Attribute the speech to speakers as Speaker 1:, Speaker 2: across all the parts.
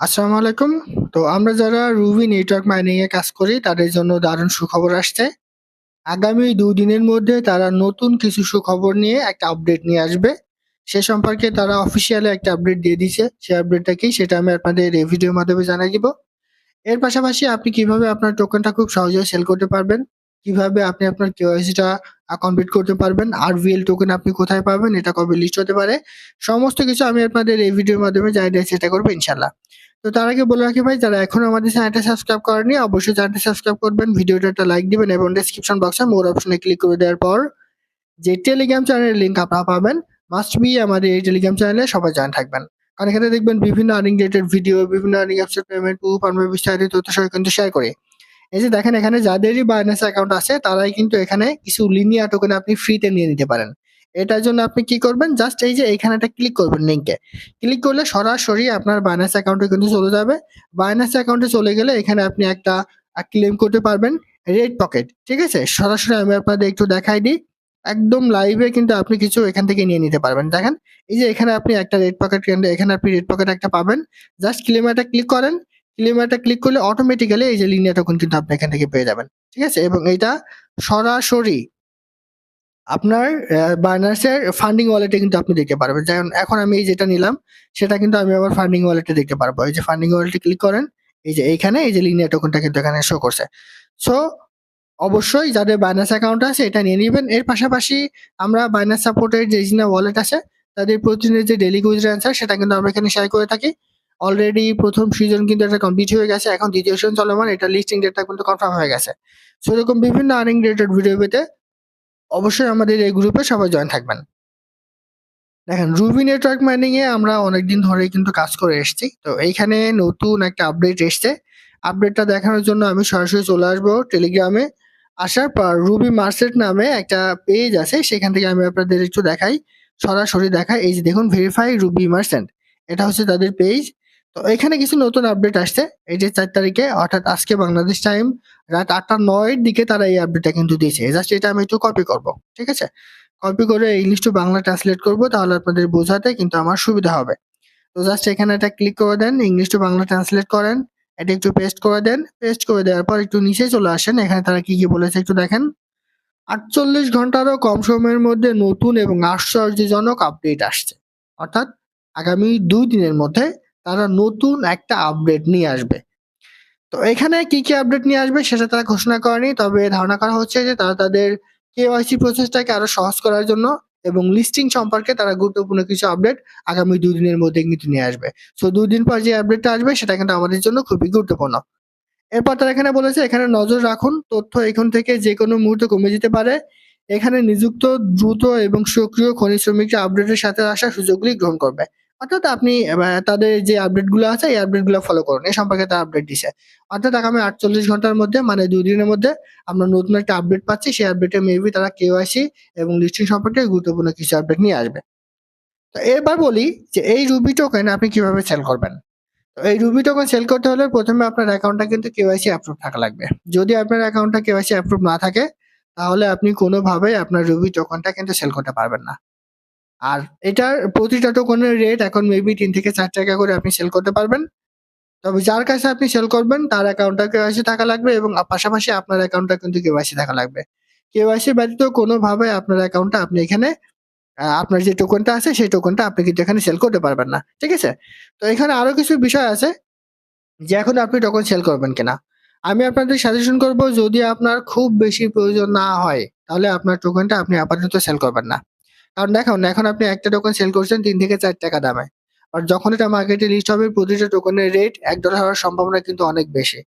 Speaker 1: আসসালামু আলাইকুম। তো আমরা যারা রুবি নেটওয়ার্ক মাইনিং এ কাজ করি তাদের জন্য দারুণ সুখবর আসছে। আগামী ২ দিনের মধ্যে তারা নতুন কিছু সুখবর নিয়ে একটা আপডেট নিয়ে আসবে। সে সম্পর্কে তারা অফিসিয়ালি একটা আপডেট দিয়ে দিছে। সেই আপডেটটা কি সেটা আমি আপনাদের এই ভিডিওর মাধ্যমে জানাই দিব। এর পাশাপাশি আপনি কীভাবে আপনার টোকেনটা খুব সহজে সেল করতে পারবেন, কীভাবে আপনি আপনার কেওয়াইসি টা কমপ্লিট করতে পারবেন, আর ভিএল টোকেন আপনি কোথায় পাবেন, এটা কবে লিস্ট হতে পারে। সমস্ত কিছু আমি আপনাদের এই ভিডিওর মাধ্যমে জানিয়ে দেওয়ার চেষ্টা করব ইনশাআল্লাহ। তো তার আগে বলে রাখি ভাই যারা এখন আমাদের চ্যানেলটা সাবস্ক্রাইব করেননি অবশ্যই চ্যানেলটা সাবস্ক্রাইব করবেন, ভিডিওটা একটা লাইক দিবেন এবং ডেসক্রিপশন বক্সে মোর অপশনে ক্লিক করে দেওয়ার পর যে টেলিগ্রাম চ্যানেলের লিঙ্ক আপনারা পাবেন মাস্ট বি আমাদের এই টেলিগ্রাম চ্যানেলে সবাই জয়েন থাকবেন। কারণ এখানে দেখবেন বিভিন্ন আর্নিং রিলেটেড ভিডিও, বিভিন্ন আর্নিং অ্যাপসের পেমেন্ট, প্রুফ আমরা বিস্তারিত তথ্য সহ কিন্তু শেয়ার করি। এই যে দেখেন এখানে যাদেরই বাইন্যান্স অ্যাকাউন্ট আছে তারাই কিন্তু এখানে কিছু লিনিয়া টোকেন আপনি ফ্রিতে নিয়ে নিতে পারেন। এটার জন্য আপনি কি করবেন জাস্ট এই যে এখানে একটা ক্লিক করবেন লিংকে। ক্লিক করলে সরাসরি আপনার বাইন্যান্স অ্যাকাউন্টে কিন্তু চলে যাবে। বাইন্যান্স অ্যাকাউন্টে চলে গেলে এখানে আপনি একটা ক্লেম করতে পারবেন রেড পকেট। ঠিক আছে? সরাসরি আমি আপনাদের একটু দেখাই দিই। একদম লাইভে কিন্তু আপনি কিছু এখান থেকে নিয়ে নিতে পারবেন। দেখেন, এই যে এখানে আপনি একটা রেড পকেট এখানে আপনি রেড পকেট একটা পাবেন। জাস্ট ক্লেম এটা ক্লিক করেন। ক্লেম এটা ক্লিক করলে অটোমেটিক্যালি এই যে লিনিয়া টোকেন কিন্তু আপনি এখান থেকে পেয়ে যাবেন। ঠিক আছে? এবং এইটা সরাসরি আপনার অ্যা বাইন্যান্সের ফান্ডিং ওয়ালেটে কিন্তু আপনি দেখতে পারবেন। যেমন এখন আমি এই যেটা নিলাম, সেটা কিন্তু আমি আমার ফান্ডিং ওয়ালেটে দেখতে পারব। এই যে ফান্ডিং ওয়ালেটে ক্লিক করেন। এই যে এইখানে, এই যে লিনিয়া টোকেনটা কিন্তু এখানে শো করছে। সো অবশ্যই যাদের বাইন্যান্স অ্যাকাউন্ট আছে, এটা নিয়ে নিবেন। এর পাশাপাশি আমরা বাইন্যান্স সাপোর্টের যে জিনা ওয়ালেট আছে, তাদের প্রতিদিনের যে ডেইলি কুইজ অ্যান্সার সেটা কিন্তু আমরা এখানে শেয়ার করে থাকি। অলরেডি প্রথম সিজন কিন্তু এটা কমপ্লিট হয়ে গেছে। এখন দ্বিতীয় সিজন চলমান। এটা লিস্টিং ডেটটা কিন্তু কনফার্ম হয়ে গেছে। সো এরকম বিভিন্ন আর্নিং রিলেটেড ভিডিও পেতে অবশ্যই আমাদের এই গ্রুপে সবাই জয়েন থাকবেন। দেখেন রুবি নেটওয়ার্ক মাইনিং এ আমরা অনেকদিন ধরেই কিন্তু কাজ করে এসেছি। তো এইখানে নতুন একটা আপডেট এসছে। আপডেটটা দেখানোর জন্য আমি সরাসরি চলে আসব টেলিগ্রামে। আসার পর রুবি মার্কেট নামে একটা পেজ আছে, সেখান থেকে আমি আপনাদের একটু দেখাই। সরাসরি দেখাই। এই যে দেখুন ভেরিফাই রুবি মার্সেন্ট এটা হচ্ছে তাদের পেজ। তো এখানে কিছু নতুন আপডেট আসছে। এই যে ৪ তারিখে অর্থাৎ আজকে বাংলাদেশ টাইম রাত আটটা নয়ের দিকে তারা এই আপডেটটা কিন্তু দিয়েছে। জাস্ট এটা আমি একটু কপি করব। ঠিক আছে? কপি করে ইংলিশ টু বাংলা ট্রান্সলেট করব তাহলে আপনাদের বোঝাতে কিন্তু আমার সুবিধা হবে। তো জাস্ট এখানে এটা ক্লিক করে দেন। ইংলিশ টু বাংলা ট্রান্সলেট করেন। এটা একটু পেস্ট করে দেন। পেস্ট করে দেওয়ার পর একটু নিচে চলে আসেন। এখানে তারা কি, কি বলেছে একটু দেখেন। ৪৮ ঘন্টারও কম সময়ের মধ্যে নতুন এবং আশ্চর্যজনক আপডেট আসছে। অর্থাৎ আগামী দুই দিনের মধ্যে তারা নতুন একটা আপডেট নিয়ে আসবে। তো এখানে কি, কি আপডেট নিয়ে আসবে সেটা তারা ঘোষণা করেনি। তবে ধারণা করা হচ্ছে যে তারা তাদের কেওয়াইসি প্রসেসটাকে আরও সহজ করার জন্য এবং লিস্টিং সম্পর্কে তারা গুরুত্বপূর্ণ কিছু আপডেট আগামী ২ দিনের মধ্যে কিন্তু নিয়ে আসবে। সো ২ দিন পর যে আপডেটটা আসবে সেটা কিন্তু আমাদের জন্য খুবই গুরুত্বপূর্ণ। এরপর তারা এখানে বলেছে এখানে নজর রাখুন। তথ্য এখন থেকে যে কোনো মুহূর্তে কমে যেতে পারে। এখানে নিযুক্ত দ্রুত এবং সক্রিয় খনি শ্রমিকরা আপডেটের সাথে আসা সুযোগগুলি গ্রহণ করবে। অর্থাৎ আপনি তাদের যে আপডেটগুলো আছে, এই আপডেটগুলো ফলো করুন। এ সম্পর্কে তারা আপডেট দিছে। অর্থাৎ আগামী ৪৮ ঘণ্টার মধ্যে মানে ২ দিনের মধ্যে, আমরা নতুন একটা আপডেট পাচ্ছি। সেই আপডেটে মেবি তারা কেওয়াইসি এবং লিস্টিং সম্পর্কে গুরুত্বপূর্ণ কিছু আপডেট নিয়ে আসবে। তো এবার বলি যে এই রুবি টোকেন আপনি কীভাবে সেল করবেন? তো এই রুবি টোকেন সেল করতে হলে প্রথমে আপনার অ্যাকাউন্টটা কিন্তু কেওয়াইসি অ্যাপ্রুভ থাকা লাগবে। যদি আপনার অ্যাকাউন্টটা কেওয়াইসি অ্যাপ্রুভ না থাকে, তাহলে আপনি কোনোভাবেই আপনার রুবি টোকেনটা কিন্তু সেল করতে পারবেন না। আর এটার প্রতিটা টোকেনের রেট এখন মেবি তিন থেকে চার টাকা করে আপনি সেল করতে পারবেন। তবে যার কাছে আপনি সেল করবেন, তার অ্যাকাউন্টটা কেওয়াইসি থাকা লাগবে এবং পাশাপাশি আপনার অ্যাকাউন্টটা কিন্তু কেওয়াইসি থাকা লাগবে। কেওয়াইসি ব্যতীত কোনোভাবে আপনার অ্যাকাউন্টটা আপনি এখানে আপনার যে টোকনটা আছে, সেই টোকনটা আপনি কিন্তু এখানে সেল করতে পারবেন না। ঠিক আছে? তো এখানে আরও কিছু বিষয় আছে যে এখন আপনি টোকন সেল করবেন কিনা। আমি আপনাদের সাজেশন করব, যদি আপনার খুব বেশি প্রয়োজন না হয়, তাহলে আপনার টোকেনটা আপনি আপাতত সেল করবেন না। কারণ দেখুন এখন আপনি একটা টোকেন সেল করছেন, তিন থেকে চার টাকা দামে। আর যখন এটা মার্কেটে লিস্ট হবে, প্রতিটা টোকেনের রেট $১ হওয়ার সম্ভাবনা কিন্তু অনেক বেশি।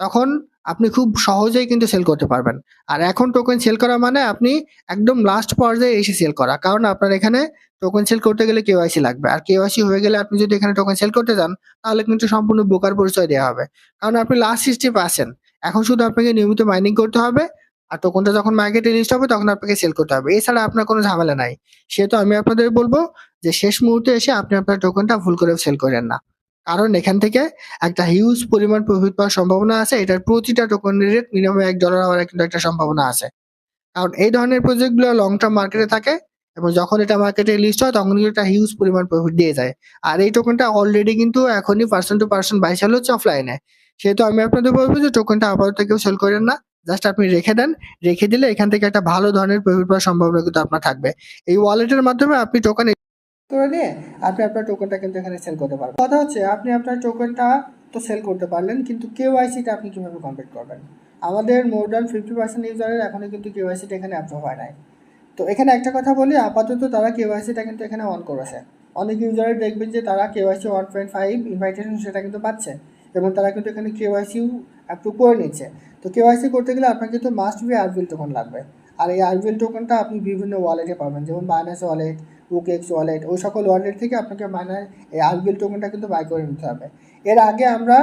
Speaker 1: তখন আপনি খুব সহজেই কিন্তু সেল করতে পারবেন। আর এখন টোকেন সেল করা মানে আপনি একদম লাস্ট পর্যায়ে এসে সেল করা। কারণ আপনার এখানে টোকেন সেল করতে গেলে কেওয়াইসি লাগবে। আর কেওয়াইসি হয়ে গেলে আপনি যদি এখানে টোকেন সেল করতে যান, তাহলে কিন্তু সম্পূর্ণ বোকার পরিচয় দেওয়া হবে। কারণ আপনি লাস্ট স্টেপে আছেন। এখন শুধু আপনাকে নিয়মিত মাইনিং করতে হবে। আর টোকেনটা যখন মার্কেটে লিস্ট হবে, তখন আপনাকে সেল করতে হবে। এছাড়া আপনার কোনো ঝামেলা নাই। সেহেতু আমি আপনাদের বলব যে শেষ মুহূর্তে এসে আপনি আপনার টোকেনটা ভুল করে সেল করেন না। কারণ এখান থেকে একটা হিউজ পরিমাণ প্রফিট পাওয়ার সম্ভাবনা আছে। এটার প্রতিটা টোকেনের রেট মিনিমাম $১ হওয়ার কিন্তু একটা সম্ভাবনা আছে। কারণ এই ধরনের প্রজেক্টগুলো লং টার্ম মার্কেটে থাকে এবং যখন এটা মার্কেটে লিস্ট হয়, তখন কিন্তু একটা হিউজ পরিমাণ প্রফিট দিয়ে যায় আর এই টোকেনটা অলরেডি কিন্তু এখনই person to person buy sell হচ্ছে অফলাইনে সেহেতু আমি আপনাদের বলব যে টোকেনটা আপাতত কেউ সেল করেন না জাস্ট আপনি রেখে দেন। রেখে দিলে এখান থেকে একটা ভালো ধরনের প্রফিট পাওয়ার সম্ভাবনা কিন্তু আপনার থাকবে। এই ওয়ালেটের মাধ্যমে আপনি টোকেন করে নিয়ে আপনি আপনার টোকেনটা কিন্তু এখানে সেল করতে পারবেন। কথা হচ্ছে, আপনি আপনার টোকেনটা তো সেল করতে পারলেন, কিন্তু কেওয়াইসিটা আপনি কীভাবে কমপ্লিট করবেন? আমাদের মোর দ্যান ফিফটি পার্সেন্ট ইউজারের এখনও কিন্তু কেওয়াইসিটা এখানে অ্যাপ্রুভ হয় নাই। তো এখানে একটা কথা বলি, আপাতত তারা কেওয়াইসিটা কিন্তু এখানে অন করেছে। অনেক ইউজারের দেখবেন যে তারা KYC one point five invitation সেটা কিন্তু পাচ্ছে। এবং তারা কিন্তু এখানে কেওয়াইসিও অ্যাপ্রুভ করে নিচ্ছে। তো কেওয়াইসি করতে গেলে আপনার কিন্তু মাস্ট বি আরবিএল টোকন লাগবে। আর এই আরবিএল টোকনটা আপনি বিভিন্ন ওয়ালেটে পাবেন, যেমন বাইনাস ওয়ালেট ওকেক্স ওয়ালেট ওই সকল ওয়ালেট থেকে আপনাকে মানে এই আরবিএল টোকনটা কিন্তু বাই করে নিতে হবে। এর আগে আমরা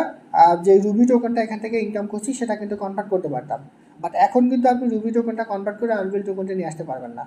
Speaker 1: যে রুবি টোকনটা এখান থেকে ইনকাম করছি, সেটা কিন্তু কনভার্ট করতে পারতাম। বাট এখন কিন্তু আপনি রুবি টোকনটা কনভার্ট করে আরবিএল টোকনটা নিয়ে আসতে পারবেন না।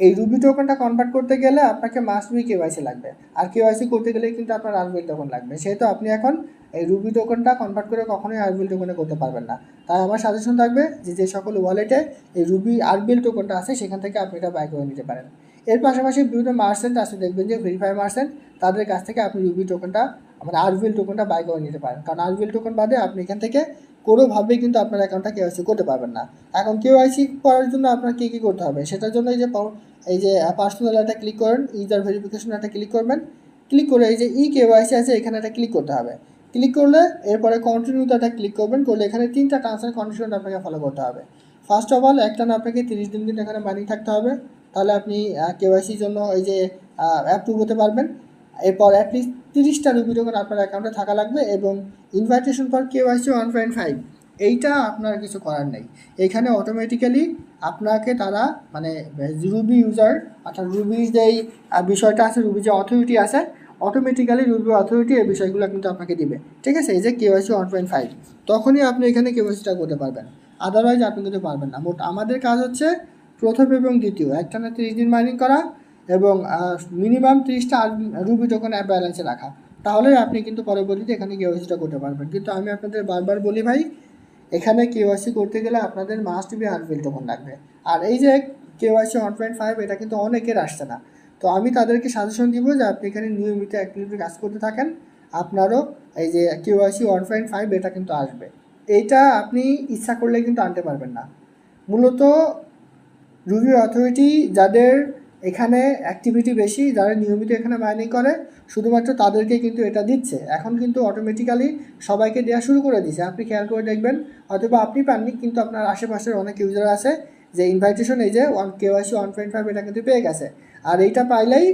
Speaker 1: এই রুবি টোকনটা কনভার্ট করতে গেলে আপনাকে মাস্ট বি কেওয়াইসি লাগবে। আর কেওয়াইসি করতে গেলে কিন্তু আপনার আরবিএল টোকন লাগবে। সেহেতু আপনি এখন এই রুবি টোকনটা কনভার্ট করে কখনোই আরবিএল টোকনে করতে পারবেন না। তাই আমার সাজেশন থাকবে যে যে সকল ওয়ালেটে এই রুবি আরবিএল টোকনটা আছে, সেখান থেকে আপনি এটা বাই করে নিতে পারেন। এর পাশাপাশি বিভিন্ন মার্সেন্ট আছে, দেখবেন যে ভেরিফাই মার্সেন্ট তাদের কাছ থেকে আপনি রুবি টোকনটা মানে আরবিএল টোকনটা বাই করে নিতে পারেন। কারণ আরবিএল টোকন বাদে আপনি এখান থেকে কোনোভাবেই কিন্তু আপনার অ্যাকাউন্টটা কেওয়াইসি করতে পারবেন না। এখন কেওয়াইসি করার জন্য আপনার কী কী করতে হবে? সেটার জন্য এই যে এই যে পার্সোনাল একটা ক্লিক করেন ইউজার ভেরিফিকেশন একটা ক্লিক করবেন। ক্লিক করে এই যে ই কেওয়াইসি আছে, এখানে একটা ক্লিক করতে হবে। ক্লিক করলে এরপরে কন্টিনিউতে একটা ক্লিক করবেন, করলে এখানে তিনটা টার্মস অ্যান্ড কন্ডিশন আপনাকে ফলো করতে হবে। ফার্স্ট অফ অল একটা না আপনাকে তিরিশ দিন দিন এখানে মানি থাকতে হবে। তাহলে আপনি কেওয়াইসির জন্য এই যে অ্যাপ্রুভ হতে পারবেন। এরপর অ্যাটলিস্ট তিরিশটা রুপি টোকেন আপনার অ্যাকাউন্টে থাকা লাগবে এবং invitation for KYC one point five এইটা আপনার কিছু করার নেই। এখানে অটোমেটিক্যালি আপনাকে তারা মানে রুবি ইউজার অর্থাৎ রুবির যেই বিষয়টা আছে, রুবি যে অথরিটি আছে অটোমেটিক্যালি রুবি অথরিটি এই বিষয়গুলো কিন্তু আপনাকে দিবে। ঠিক আছে? এই যে কেওয়াইসি ওয়ান পয়েন্ট ফাইভ তখনই আপনি এখানে কেওয়াইসিটা করতে পারবেন। আদারওয়াইজ আপনি কিন্তু পারবেন না। মোট আমাদের কাজ হচ্ছে প্রথম এবং দ্বিতীয়। একটানা তিরিশ দিন মাইনিং করা এবং মিনিমাম তিরিশটা রুবি টোকেন অ্যাপ ব্যালেন্সে রাখা তাহলে আপনি কিন্তু পরবর্তীতে এখানে কেওয়াইসিটা করতে পারবেন। কিন্তু আমি আপনাদের বারবার বলি ভাই, এখানে কেওয়াইসি করতে গেলে আপনাদের মাস্ট বি আনবিল টোকন লাগবে। আর এই যে কেওয়াইসি ওয়ান পয়েন্ট ফাইভ এটা কিন্তু অনেকের আসছে না। তো আমি তাদেরকে সাজেশন দিব যে আপনি এখানে নিয়মিত অ্যাক্টিভিটি কাজ করতে থাকেন। আপনারও এই যে কেওয়াইসি ওয়ান পয়েন্ট ফাইভ এটা কিন্তু আসবে। এইটা আপনি ইচ্ছা করলে কিন্তু আনতে পারবেন না। মূলত রুবি অথরিটি যাদের এখানে অ্যাক্টিভিটি বেশি, যারা নিয়মিত এখানে মাইনিং করে, শুধুমাত্র তাদেরকে কিন্তু এটা দিচ্ছে। এখন কিন্তু অটোমেটিক্যালি সবাইকে দেওয়া শুরু করে দিচ্ছে আপনি খেয়াল করে দেখবেন অথবা আপনি পাননি, কিন্তু আপনার আশেপাশের অনেক ইউজার আছে যে ইনভাইটেশন এই যে one KYC one point five এটা কিন্তু পেয়ে গেছে। আর এইটা পাইলেই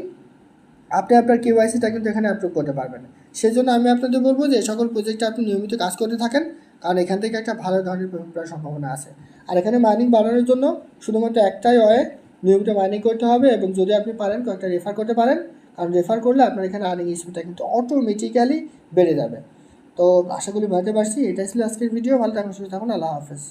Speaker 1: আপনি আপনার কেওয়াইসিটা কিন্তু এখানে অ্যাপ্রুভ করতে পারবেন। সেজন্য আমি আপনাদের বলব যে সকল প্রজেক্টে আপনি নিয়মিত কাজ করতে থাকেন, কারণ এখান থেকে একটা ভালো ধরনের প্রফিট সম্ভাবনা আছে। আর এখানে মাইনিং বাড়ানোর জন্য শুধুমাত্র একটাই ওয়ে নিয়মিত মাইনিং করতে হবে এবং যদি আপনি পারেন কয়েকটা রেফার করতে পারেন। কারণ রেফার করলে আপনার এখানে আর্নিং স্পিডটা কিন্তু অটোমেটিক্যালি বেড়ে যাবে। তো আশা করি বুঝতে পারছি। এটাই ছিল আজকের ভিডিও ভালো থাকুন সুস্থ থাকুন। আল্লাহ হাফেজ।